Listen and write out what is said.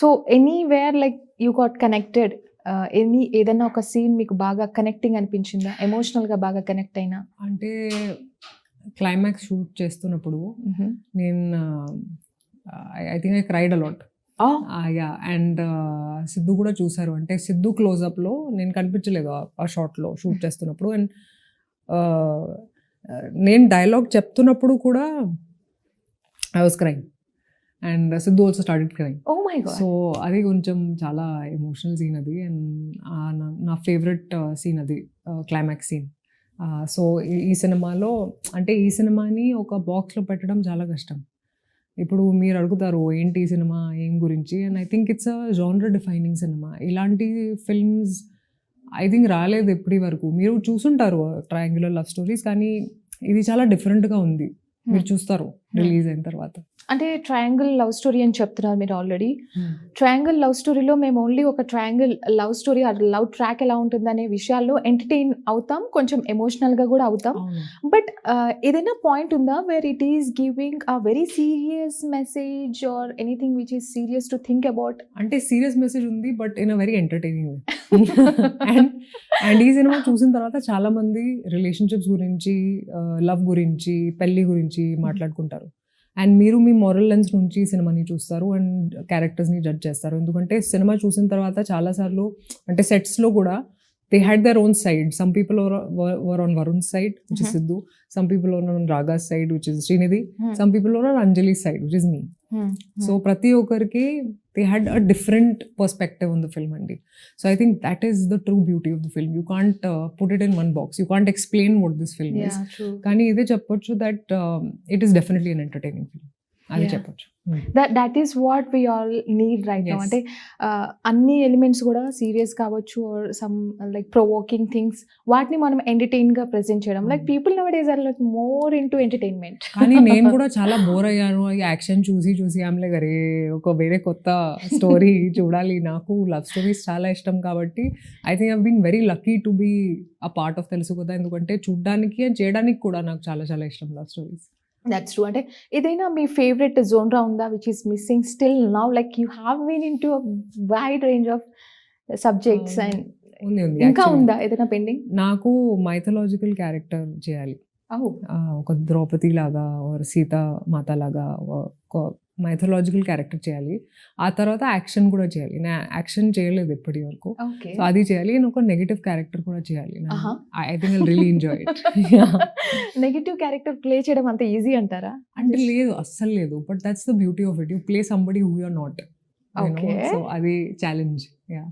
So anywhere like you got connected any ఏదైనా ఒక scene మీకు బాగా కనెక్టింగ్ అనిపించిందా? ఎమోషనల్గా బాగా కనెక్ట్ అయినా? అంటే క్లైమాక్స్ షూట్ చేస్తున్నప్పుడు నేను I think I cried a lot ya and Siddhu కూడా చూసారు అంటే సిద్ధు క్లోజప్లో నేను కనిపించలేదు ఆ- షాట్లో షూట్ చేస్తున్నప్పుడు. అండ్ నేను డైలాగ్ చెప్తున్నప్పుడు కూడా I was crying and Siddhu also started crying so అది కొంచెం చాలా ఎమోషనల్ సీన్ అది. అండ్ నా ఫేవరెట్ సీన్ అది క్లైమాక్స్ సీన్ సో ఈ సినిమాలో అంటే ఈ సినిమాని ఒక బాక్స్లో పెట్టడం చాలా కష్టం. ఇప్పుడు మీరు అడుగుతారు ఏంటి ఈ సినిమా? ఏం గురించి? And I think it's a genre defining cinema ఇలాంటి ఫిల్మ్స్ ఐ థింక్ రాలేదు ఎప్పటి వరకు. మీరు చూసుంటారు ట్రయాంగులర్ లవ్ స్టోరీస్ కానీ ఇది చాలా డిఫరెంట్గా ఉంది. మీరు చూస్తారు రిలీజ్ అయిన తర్వాత. అంటే ట్రయాంగిల్ లవ్ స్టోరీ అని చెప్తున్నారు మీరు ఆల్రెడీ. ట్రయాంగిల్ లవ్ స్టోరీలో మేము ఓన్లీ ఒక triangle love story love track ఎలా ఉంటుంది అనే విషయాల్లో ఎంటర్టైన్ అవుతాం కొంచెం ఎమోషనల్గా కూడా అవుతాం. బట్ ఏదైనా పాయింట్ ఉందా where it is giving a very serious message or anything which is serious to think about? అంటే సీరియస్ మెసేజ్ ఉంది but in a very entertaining and and ఈ సినిమా చూసిన తర్వాత చాలా మంది రిలేషన్షిప్స్ గురించి లవ్ గురించి పెళ్ళి గురించి మాట్లాడుకుంటారు. అండ్ మీరు మీ మొరల్ లెన్స్ నుంచి సినిమాని చూస్తారు అండ్ క్యారెక్టర్స్ని జడ్జ్ చేస్తారు. ఎందుకంటే సినిమా చూసిన తర్వాత చాలాసార్లు అంటే సెట్స్లో కూడా they had their own side some people were on Varun side which is. Siddhu some people on Raga side which is Srinidhi some people on Anjali side which is me so ప్రతి ఒక్కరికి they had a different perspective on the film అండి. So I think that is the true beauty of the film you can't put it in one box you can't explain what this film is కానీ ఇదే చెప్పొచ్చు that it is definitely an entertaining film అది. చెప్పొచ్చు. That that is what we all need right now. అంటే అన్ని elements కూడా serious కావచ్చు or some like provoking things వాటిని మనం ఎంటర్టైన్గా ప్రెజెంట్ చేయడం. Like. People nowadays are like more into entertainment కానీ నేను కూడా చాలా బోర్ అయ్యాను. యాక్షన్ చూసి చూసి ఆమె గరే ఒక వేరే కొత్త స్టోరీ చూడాలి. నాకు లవ్ స్టోరీస్ చాలా ఇష్టం కాబట్టి I think I been very lucky to be a part of తెలుసు కదా ఎందుకంటే చూడడానికి చేయడానికి కూడా నాకు చాలా చాలా ఇష్టం లవ్ స్టోరీస్ దట్స్ ట్రూ అంటే ఏదైనా మీ ఫేవరెట్ జోన్రా ఉందా which is missing still now like you have been into wide range of subjects and ఉంది ఉంది ఇంకా. ఉందా ఏదైనా పెండింగ్ నాకు మైథలాజికల్ క్యారెక్టర్ చేయాలి Oh. ఒక ద్రౌపది లాగా సీత మాత లాగా మైథలాజికల్ క్యారెక్టర్ చేయాలి. ఆ తర్వాత యాక్షన్ కూడా చేయాలి. నేను యాక్షన్ చేయలేదు ఇప్పటి వరకు. సో అది చేయాలి. నేను ఒక నెగిటివ్ క్యారెక్టర్ కూడా చేయాలి. I think I really enjoy it negative character play చేయడం అంత ఈజీ అంటారా? అంటే లేదు అస్సలు లేదు. But that's the beauty of it you play somebody who are not. So అది ఛాలెంజ్ యా